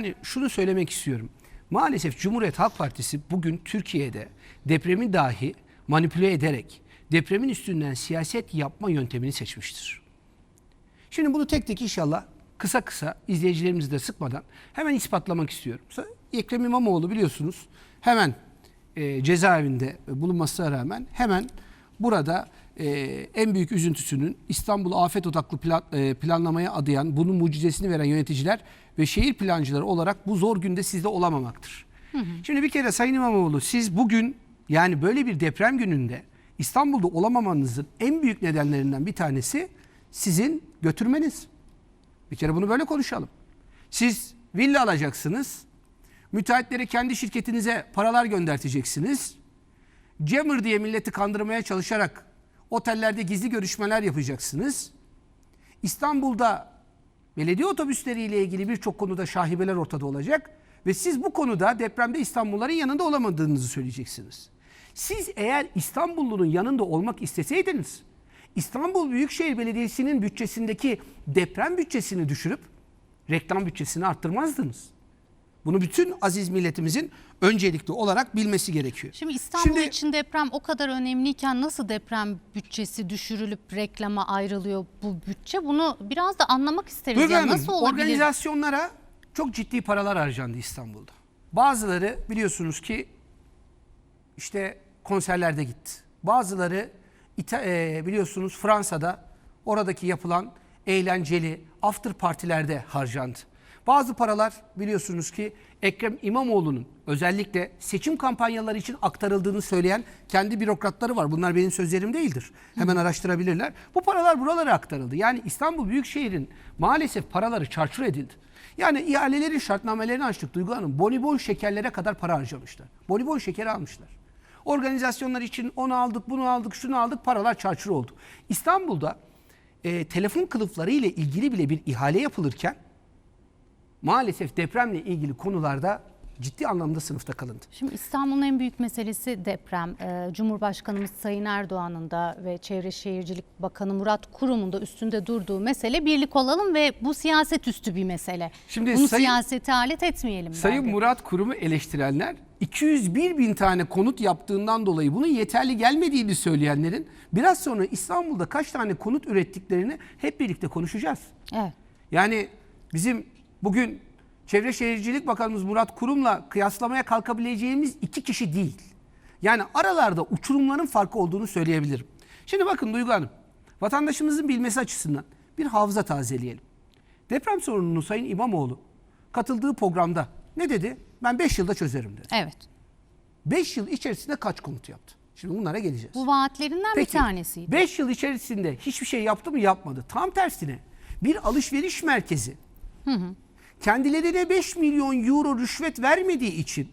Yani şunu söylemek istiyorum. Maalesef Cumhuriyet Halk Partisi bugün Türkiye'de depremi dahi manipüle ederek depremin üstünden siyaset yapma yöntemini seçmiştir. Şimdi bunu tek tek inşallah kısa kısa izleyicilerimizi de sıkmadan hemen ispatlamak istiyorum. Ekrem İmamoğlu biliyorsunuz hemen e, cezaevinde bulunmasına rağmen hemen burada e, en büyük üzüntüsünün İstanbul afet odaklı plan, e, planlamaya adayan, bunun mucizesini veren yöneticiler ve şehir plancıları olarak bu zor günde sizde olamamaktır. Şimdi bir kere Sayın İmamoğlu siz bugün yani böyle bir deprem gününde İstanbul'da olamamanızın en büyük nedenlerinden bir tanesi sizin götürmeniz. Bir kere bunu böyle konuşalım. Siz villa alacaksınız. Müteahhitlere kendi şirketinize paralar gönderteceksiniz. Jammer diye milleti kandırmaya çalışarak otellerde gizli görüşmeler yapacaksınız. İstanbul'da belediye otobüsleriyle ilgili birçok konuda şahibeler ortada olacak ve siz bu konuda depremde İstanbulluların yanında olamadığınızı söyleyeceksiniz. Siz eğer İstanbullunun yanında olmak isteseydiniz İstanbul Büyükşehir Belediyesi'nin bütçesindeki deprem bütçesini düşürüp reklam bütçesini arttırmazdınız. Bunu bütün aziz milletimizin öncelikli olarak bilmesi gerekiyor. Şimdi İstanbul Şimdi- için deprem o kadar önemliyken nasıl deprem bütçesi düşürülüp reklama ayrılıyor bu bütçe? Bunu biraz da anlamak isteriz. Duygu Ya nasıl olabilir? organizasyonlara çok ciddi paralar harcandı İstanbul'da. Bazıları biliyorsunuz ki işte konserlerde gitti. Bazıları İta- e, biliyorsunuz Fransa'da oradaki yapılan eğlenceli after partilerde harcandı. Bazı paralar biliyorsunuz ki Ekrem İmamoğlu'nun özellikle seçim kampanyaları için aktarıldığını söyleyen kendi bürokratları var. Bunlar benim sözlerim değildir. Hemen araştırabilirler. Bu paralar buralara aktarıldı. Yani İstanbul Büyükşehir'in maalesef paraları çarçur edildi. Yani ihalelerin şartnamelerini açtık Duygu Hanım. Bonibon şekerlere kadar para harcamışlar. Bonibon şekeri almışlar. Organizasyonlar için onu aldık, bunu aldık, şunu aldık, paralar çarçur oldu. İstanbul'da e, telefon kılıfları ile ilgili bile bir ihale yapılırken maalesef depremle ilgili konularda ciddi anlamda sınıfta kalındı. Şimdi İstanbul'un en büyük meselesi deprem. Ee, Cumhurbaşkanımız Sayın Erdoğan'ın da ve Çevre Şehircilik Bakanı Murat Kurum'un da üstünde durduğu mesele birlik olalım ve bu siyaset üstü bir mesele. Şimdi Bunu Sayın- siyasete alet etmeyelim. Sayın derdi. Murat Kurum'u eleştirenler 201 bin tane konut yaptığından dolayı bunun yeterli gelmediğini söyleyenlerin biraz sonra İstanbul'da kaç tane konut ürettiklerini hep birlikte konuşacağız. Evet. Yani bizim bugün Çevre Şehircilik Bakanımız Murat Kurum'la kıyaslamaya kalkabileceğimiz iki kişi değil. Yani aralarda uçurumların farkı olduğunu söyleyebilirim. Şimdi bakın Duygu Hanım, vatandaşımızın bilmesi açısından bir hafıza tazeleyelim. Deprem sorununu Sayın İmamoğlu katıldığı programda ne dedi? Ben 5 yılda çözerim dedi. Evet. 5 yıl içerisinde kaç konut yaptı? Şimdi bunlara geleceğiz. Bu vaatlerinden bir tanesiydi. 5 yıl içerisinde hiçbir şey yaptı mı yapmadı. Tam tersine bir alışveriş merkezi kendilerine 5 milyon euro rüşvet vermediği için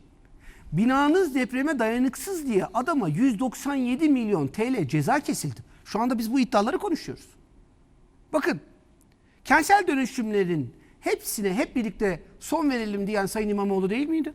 binanız depreme dayanıksız diye adama 197 milyon TL ceza kesildi. Şu anda biz bu iddiaları konuşuyoruz. Bakın kentsel dönüşümlerin hepsine hep birlikte son verelim diyen Sayın İmamoğlu değil miydi?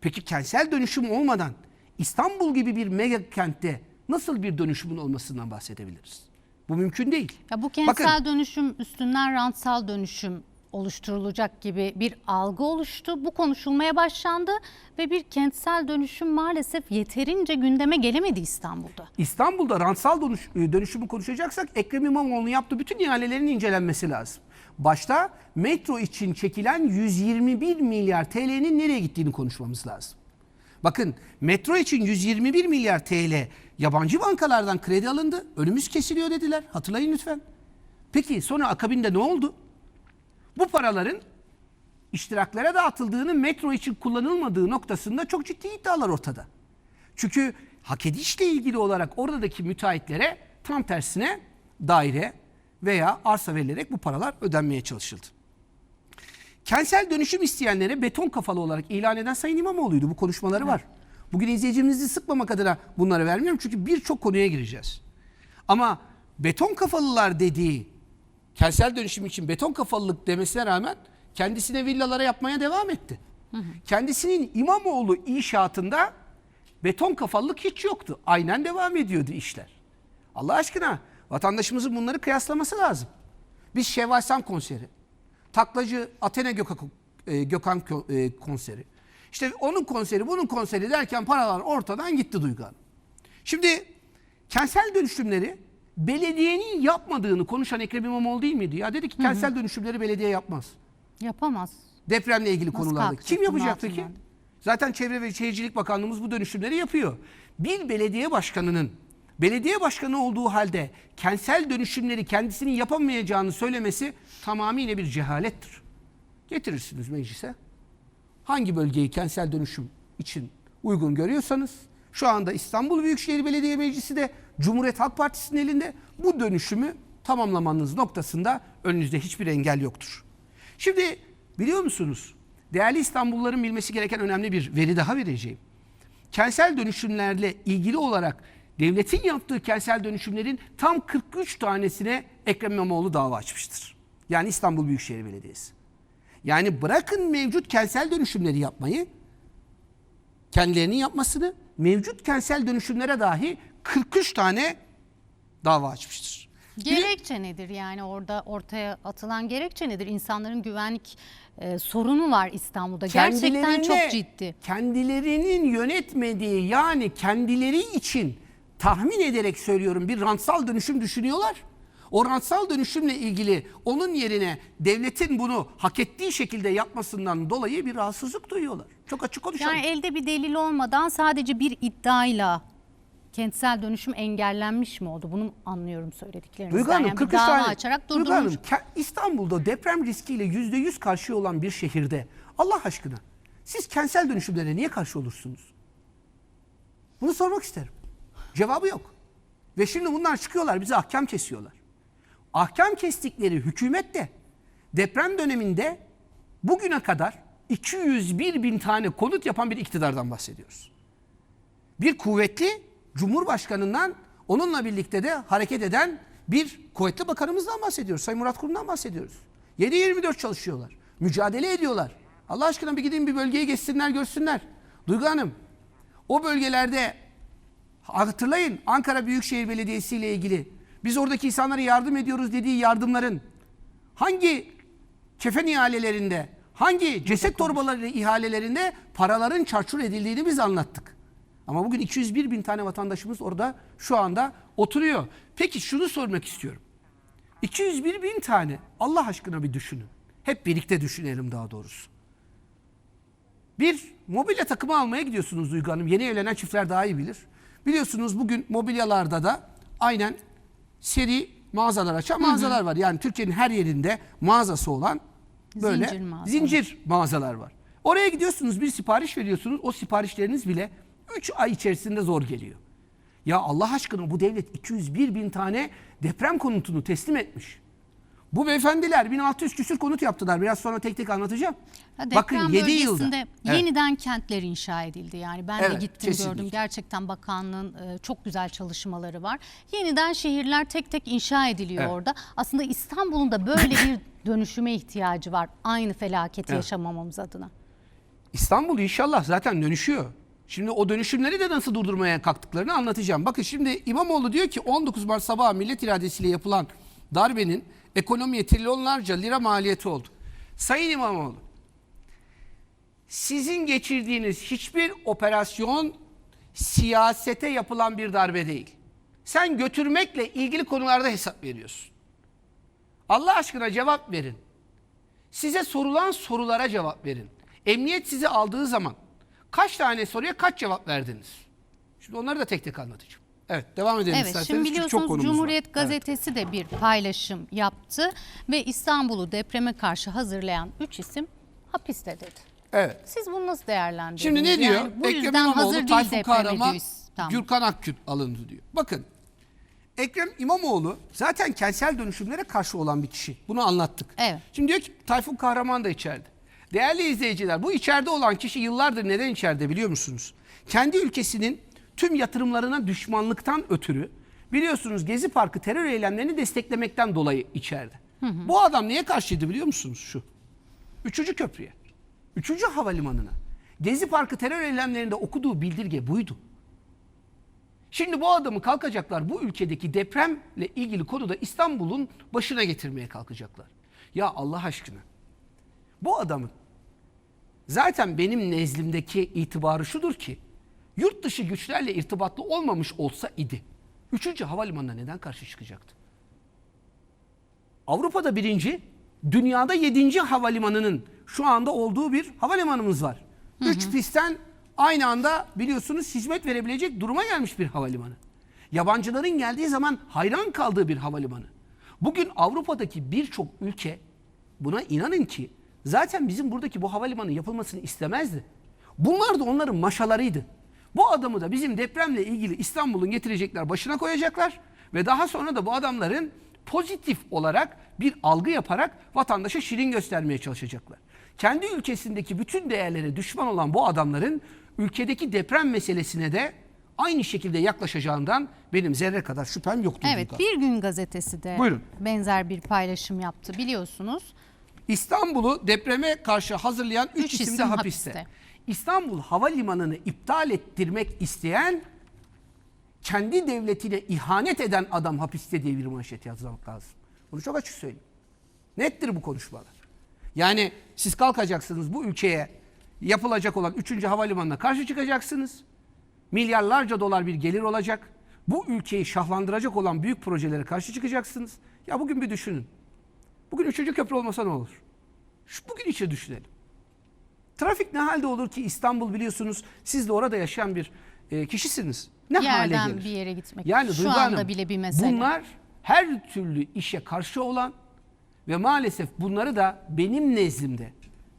Peki kentsel dönüşüm olmadan İstanbul gibi bir mega kentte nasıl bir dönüşümün olmasından bahsedebiliriz? Bu mümkün değil. Ya bu kentsel Bakın, dönüşüm üstünden rantsal dönüşüm oluşturulacak gibi bir algı oluştu. Bu konuşulmaya başlandı ve bir kentsel dönüşüm maalesef yeterince gündeme gelemedi İstanbul'da. İstanbul'da rantsal dönüş, e, dönüşümü konuşacaksak Ekrem İmamoğlu'nun yaptığı bütün ihalelerin incelenmesi lazım. Başta metro için çekilen 121 milyar TL'nin nereye gittiğini konuşmamız lazım. Bakın metro için 121 milyar TL yabancı bankalardan kredi alındı. Önümüz kesiliyor dediler. Hatırlayın lütfen. Peki sonra akabinde ne oldu? Bu paraların iştiraklara dağıtıldığını metro için kullanılmadığı noktasında çok ciddi iddialar ortada. Çünkü hak edişle ilgili olarak oradaki müteahhitlere tam tersine daire veya arsa verilerek bu paralar ödenmeye çalışıldı. Kentsel dönüşüm isteyenlere beton kafalı olarak ilan eden Sayın İmamoğlu'ydu. Bu konuşmaları var. Bugün izleyicimizi sıkmamak adına bunları vermiyorum çünkü birçok konuya gireceğiz. Ama beton kafalılar dediği kentsel dönüşüm için beton kafalılık demesine rağmen kendisine villalara yapmaya devam etti. Kendisinin İmamoğlu inşaatında beton kafalılık hiç yoktu. Aynen devam ediyordu işler. Allah aşkına vatandaşımızın bunları kıyaslaması lazım. Biz Şevval Sam konseri, taklacı Athena Gökhan e, Gökhan e, konseri. İşte onun konseri, bunun konseri derken paralar ortadan gitti Duygu Hanım. Şimdi kentsel dönüşümleri belediyenin yapmadığını konuşan Ekrem İmamoğlu değil miydi? Ya dedi ki kentsel dönüşümleri belediye yapmaz. Yapamaz. Depremle ilgili Nasıl konularda. kalkacak Kim bunun yapacak peki? altından? Zaten Çevre ve Şehircilik Bakanlığımız bu dönüşümleri yapıyor. Bir belediye başkanının belediye başkanı olduğu halde kentsel dönüşümleri kendisinin yapamayacağını söylemesi tamamıyla bir cehalettir. Getirirsiniz meclise. Hangi bölgeyi kentsel dönüşüm için uygun görüyorsanız şu anda İstanbul Büyükşehir Belediye Meclisi de Cumhuriyet Halk Partisi'nin elinde bu dönüşümü tamamlamanız noktasında önünüzde hiçbir engel yoktur. Şimdi biliyor musunuz? Değerli İstanbulluların bilmesi gereken önemli bir veri daha vereceğim. Kentsel dönüşümlerle ilgili olarak devletin yaptığı kentsel dönüşümlerin tam 43 tanesine Ekrem İmamoğlu dava açmıştır. Yani İstanbul Büyükşehir Belediyesi. Yani bırakın mevcut kentsel dönüşümleri yapmayı, kendilerinin yapmasını, mevcut kentsel dönüşümlere dahi 43 tane dava açmıştır. Gerekçe nedir yani orada ortaya atılan gerekçe nedir? İnsanların güvenlik e, sorunu var İstanbul'da. Gerçekten çok ciddi. Kendilerinin yönetmediği yani kendileri için tahmin ederek söylüyorum bir rantsal dönüşüm düşünüyorlar. O rantsal dönüşümle ilgili onun yerine devletin bunu hak ettiği şekilde yapmasından dolayı bir rahatsızlık duyuyorlar. Çok açık konuşalım. Yani elde bir delil olmadan sadece bir iddiayla kentsel dönüşüm engellenmiş mi oldu? Bunu anlıyorum söylediklerinizden. Duygu Hanım yani 43 bir dava tane. açarak Duygu. Hanım İstanbul'da deprem riskiyle yüzde yüz karşı olan bir şehirde Allah aşkına siz kentsel dönüşümlere niye karşı olursunuz? Bunu sormak isterim. Cevabı yok. Ve şimdi bunlar çıkıyorlar bize ahkam kesiyorlar. Ahkam kestikleri hükümet de deprem döneminde bugüne kadar 201 bin tane konut yapan bir iktidardan bahsediyoruz bir kuvvetli Cumhurbaşkanından onunla birlikte de hareket eden bir kuvvetli bakanımızdan bahsediyoruz. Sayın Murat Kurum'dan bahsediyoruz. 7-24 çalışıyorlar. Mücadele ediyorlar. Allah aşkına bir gidin bir bölgeye geçsinler görsünler. Duygu Hanım o bölgelerde hatırlayın Ankara Büyükşehir Belediyesi ile ilgili biz oradaki insanlara yardım ediyoruz dediği yardımların hangi kefen ihalelerinde, hangi ceset torbaları ihalelerinde paraların çarçur edildiğini biz anlattık. Ama bugün 201 bin tane vatandaşımız orada şu anda oturuyor. Peki şunu sormak istiyorum. 201 bin tane Allah aşkına bir düşünün. Hep birlikte düşünelim daha doğrusu. Bir mobilya takımı almaya gidiyorsunuz Duygu Hanım. Yeni evlenen çiftler daha iyi bilir. Biliyorsunuz bugün mobilyalarda da aynen seri mağazalar açan mağazalar var. Yani Türkiye'nin her yerinde mağazası olan böyle Zincir mağazalar. zincir mağazalar var. Oraya gidiyorsunuz bir sipariş veriyorsunuz. O siparişleriniz bile 3 ay içerisinde zor geliyor. Ya Allah aşkına bu devlet 201 bin tane deprem konutunu teslim etmiş. Bu beyefendiler 1600 küsür konut yaptılar. Biraz sonra tek tek anlatacağım. Ha, deprem Bakın 7 yılda. bölgesinde Evet. yeniden kentler inşa edildi. Yani ben de Evet, gittim kesinlikle. gördüm. Gerçekten bakanlığın e, çok güzel çalışmaları var. Yeniden şehirler tek tek inşa ediliyor Evet. orada. Aslında İstanbul'un da böyle bir dönüşüme ihtiyacı var. Aynı felaketi Evet. yaşamamamız adına. İstanbul inşallah zaten dönüşüyor. Şimdi o dönüşümleri de nasıl durdurmaya kalktıklarını anlatacağım. Bakın şimdi İmamoğlu diyor ki 19 Mart sabahı millet iradesiyle yapılan darbenin ekonomiye trilyonlarca lira maliyeti oldu. Sayın İmamoğlu, sizin geçirdiğiniz hiçbir operasyon siyasete yapılan bir darbe değil. Sen götürmekle ilgili konularda hesap veriyorsun. Allah aşkına cevap verin. Size sorulan sorulara cevap verin. Emniyet sizi aldığı zaman kaç tane soruya kaç cevap verdiniz? Şimdi onları da tek tek anlatacağım. Evet devam edelim Evet isterseniz şimdi çünkü çok biliyorsunuz konumuz var. Cumhuriyet Evet. Gazetesi de bir paylaşım yaptı ve İstanbul'u depreme karşı hazırlayan 3 isim hapiste dedi. Evet. Siz bunu nasıl değerlendiriyorsunuz? Şimdi ne diyor? Yani bu Ekrem yüzden hazır İmamoğlu, değil Tayfun Kahraman, İstanbul. Gürkan Akgün alındı diyor. Bakın Ekrem İmamoğlu zaten kentsel dönüşümlere karşı olan bir kişi. Bunu anlattık. Evet. Şimdi diyor ki Tayfun Kahraman da içeride. Değerli izleyiciler bu içeride olan kişi yıllardır neden içeride biliyor musunuz? Kendi ülkesinin tüm yatırımlarına düşmanlıktan ötürü biliyorsunuz Gezi Parkı terör eylemlerini desteklemekten dolayı içeride. Bu adam niye karşıydı biliyor musunuz şu? Üçüncü köprüye. Üçüncü havalimanına. Gezi Parkı terör eylemlerinde okuduğu bildirge buydu. Şimdi bu adamı kalkacaklar bu ülkedeki depremle ilgili konuda İstanbul'un başına getirmeye kalkacaklar. Ya Allah aşkına bu adamın zaten benim nezdimdeki itibarı şudur ki yurt dışı güçlerle irtibatlı olmamış olsa idi. Üçüncü havalimanına neden karşı çıkacaktı? Avrupa'da birinci, dünyada yedinci havalimanının şu anda olduğu bir havalimanımız var. Üç pistten aynı anda biliyorsunuz hizmet verebilecek duruma gelmiş bir havalimanı. Yabancıların geldiği zaman hayran kaldığı bir havalimanı. Bugün Avrupa'daki birçok ülke buna inanın ki zaten bizim buradaki bu havalimanı yapılmasını istemezdi. Bunlar da onların maşalarıydı. Bu adamı da bizim depremle ilgili İstanbul'un getirecekler başına koyacaklar ve daha sonra da bu adamların pozitif olarak bir algı yaparak vatandaşa şirin göstermeye çalışacaklar. Kendi ülkesindeki bütün değerlere düşman olan bu adamların ülkedeki deprem meselesine de aynı şekilde yaklaşacağından benim zerre kadar şüphem yoktur. Evet burada. Bir Gün Gazetesi de Buyurun. benzer bir paylaşım yaptı biliyorsunuz. İstanbul'u depreme karşı hazırlayan 3 Üç isim de hapiste. hapiste. İstanbul Havalimanı'nı iptal ettirmek isteyen kendi devletine ihanet eden adam hapiste diye bir manşet yazmak lazım. Bunu çok açık söyleyeyim. Nettir bu konuşmalar. Yani siz kalkacaksınız bu ülkeye yapılacak olan 3. havalimanına karşı çıkacaksınız. Milyarlarca dolar bir gelir olacak. Bu ülkeyi şahlandıracak olan büyük projelere karşı çıkacaksınız. Ya bugün bir düşünün. Bugün 3. köprü olmasa ne olur? Şu bugün içe düşünelim. Trafik ne halde olur ki İstanbul biliyorsunuz siz de orada yaşayan bir e, kişisiniz. Ne Bir hale yerden gelir? bir yere gitmek. Yani Şu Duygu anda Hanım, bile bir mesele. Bunlar her türlü işe karşı olan ve maalesef bunları da benim nezdimde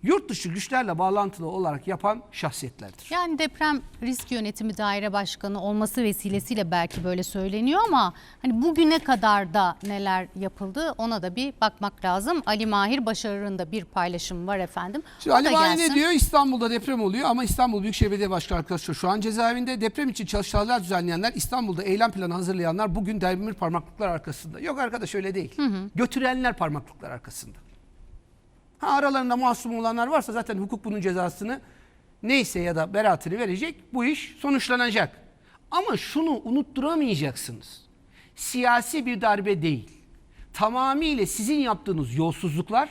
yurt dışı güçlerle bağlantılı olarak yapan şahsiyetlerdir. Yani deprem risk yönetimi daire başkanı olması vesilesiyle belki böyle söyleniyor ama hani bugüne kadar da neler yapıldı ona da bir bakmak lazım. Ali Mahir Başarır'ın da bir paylaşım var efendim. Şimdi Ali gelsin. ne diyor? İstanbul'da deprem oluyor ama İstanbul Büyükşehir Belediye Başkanı arkadaşlar şu an cezaevinde. Deprem için çalışmalar düzenleyenler, İstanbul'da eylem planı hazırlayanlar bugün demir parmaklıklar arkasında. Yok arkadaş öyle değil. Götürenler parmaklıklar arkasında. Ha aralarında masum olanlar varsa zaten hukuk bunun cezasını neyse ya da beraatini verecek. Bu iş sonuçlanacak. Ama şunu unutturamayacaksınız. Siyasi bir darbe değil. Tamamıyla sizin yaptığınız yolsuzluklar,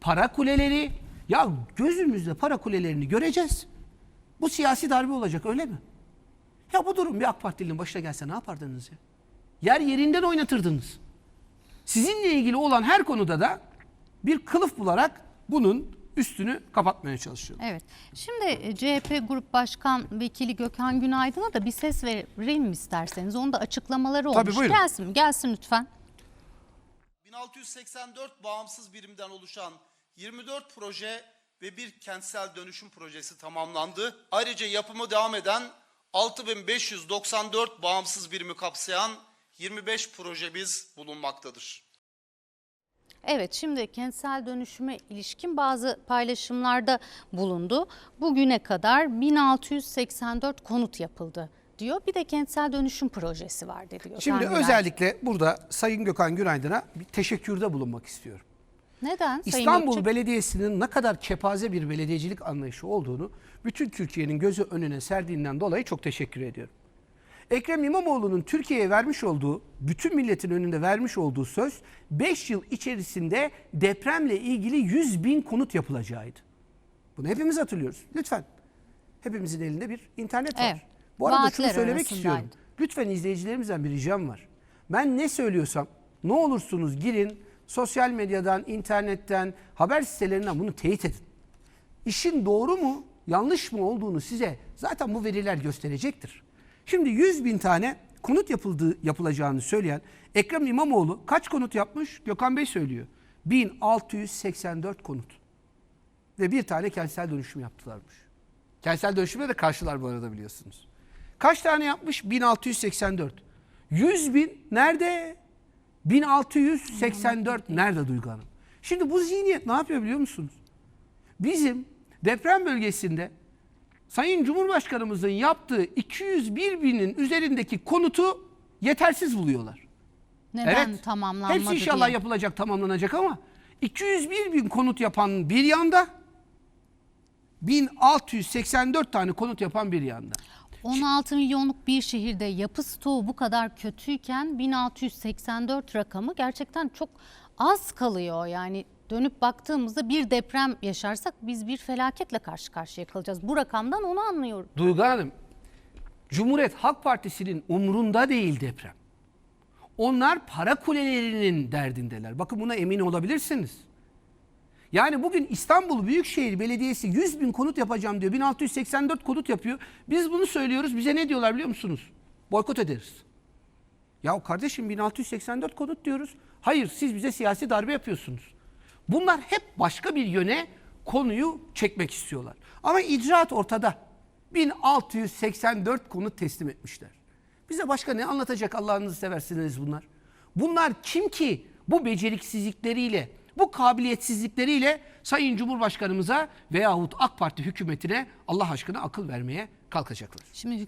para kuleleri, ya gözümüzde para kulelerini göreceğiz. Bu siyasi darbe olacak öyle mi? Ya bu durum bir AK Partilinin başına gelse ne yapardınız ya? Yer yerinden oynatırdınız. Sizinle ilgili olan her konuda da bir kılıf bularak bunun üstünü kapatmaya çalışıyor. Evet. Şimdi e, CHP Grup Başkan Vekili Gökhan Günaydın'a da bir ses verelim isterseniz. Onun da açıklamaları olmuş. Tabii, buyurun. Gelsin, gelsin lütfen. 1684 bağımsız birimden oluşan 24 proje ve bir kentsel dönüşüm projesi tamamlandı. Ayrıca yapımı devam eden 6594 bağımsız birimi kapsayan 25 projemiz bulunmaktadır. Evet şimdi kentsel dönüşüme ilişkin bazı paylaşımlarda bulundu. Bugüne kadar 1684 konut yapıldı diyor. Bir de kentsel dönüşüm projesi var dedi. Gökhan Şimdi Günaydın. özellikle burada Sayın Gökhan Günaydın'a bir teşekkürde bulunmak istiyorum. Neden? Sayın İstanbul Gökçek? Belediyesi'nin ne kadar kepaze bir belediyecilik anlayışı olduğunu bütün Türkiye'nin gözü önüne serdiğinden dolayı çok teşekkür ediyorum. Ekrem İmamoğlu'nun Türkiye'ye vermiş olduğu, bütün milletin önünde vermiş olduğu söz 5 yıl içerisinde depremle ilgili 100 bin konut yapılacağıydı. Bunu hepimiz hatırlıyoruz. Lütfen. Hepimizin elinde bir internet var. Evet. Bu arada şunu Vaatler söylemek arasındaydı. istiyorum. Lütfen izleyicilerimizden bir ricam var. Ben ne söylüyorsam ne olursunuz girin sosyal medyadan, internetten, haber sitelerinden bunu teyit edin. İşin doğru mu, yanlış mı olduğunu size zaten bu veriler gösterecektir. Şimdi 100 bin tane konut yapıldığı, yapılacağını söyleyen Ekrem İmamoğlu kaç konut yapmış? Gökhan Bey söylüyor. 1684 konut. Ve bir tane kentsel dönüşüm yaptılarmış. Kentsel dönüşümde de karşılar bu arada biliyorsunuz. Kaç tane yapmış? 1684. 100 bin nerede? 1684 nerede Duygu Hanım? Şimdi bu zihniyet ne yapıyor biliyor musunuz? Bizim deprem bölgesinde Sayın Cumhurbaşkanımızın yaptığı 201 binin üzerindeki konutu yetersiz buluyorlar. Neden tamamlanmadı Hepsi inşallah diye. yapılacak, tamamlanacak ama 201 bin konut yapan bir yanda 1684 tane konut yapan bir yanda. 16 milyonluk bir şehirde yapı stoğu bu kadar kötüyken 1684 rakamı gerçekten çok az kalıyor. Yani dönüp baktığımızda bir deprem yaşarsak biz bir felaketle karşı karşıya kalacağız. Bu rakamdan onu anlıyorum. Duygu Hanım, Cumhuriyet Halk Partisi'nin umrunda değil deprem. Onlar para kulelerinin derdindeler. Bakın buna emin olabilirsiniz. Yani bugün İstanbul Büyükşehir Belediyesi 100 bin konut yapacağım diyor. 1684 konut yapıyor. Biz bunu söylüyoruz. Bize ne diyorlar biliyor musunuz? Boykot ederiz. Ya kardeşim 1684 konut diyoruz. Hayır siz bize siyasi darbe yapıyorsunuz. Bunlar hep başka bir yöne konuyu çekmek istiyorlar. Ama icraat ortada. 1684 konut teslim etmişler. Bize başka ne anlatacak Allah'ınızı seversiniz bunlar? Bunlar kim ki bu beceriksizlikleriyle, bu kabiliyetsizlikleriyle Sayın Cumhurbaşkanımıza veyahut AK Parti hükümetine Allah aşkına akıl vermeye kalkacaklar? Şimdi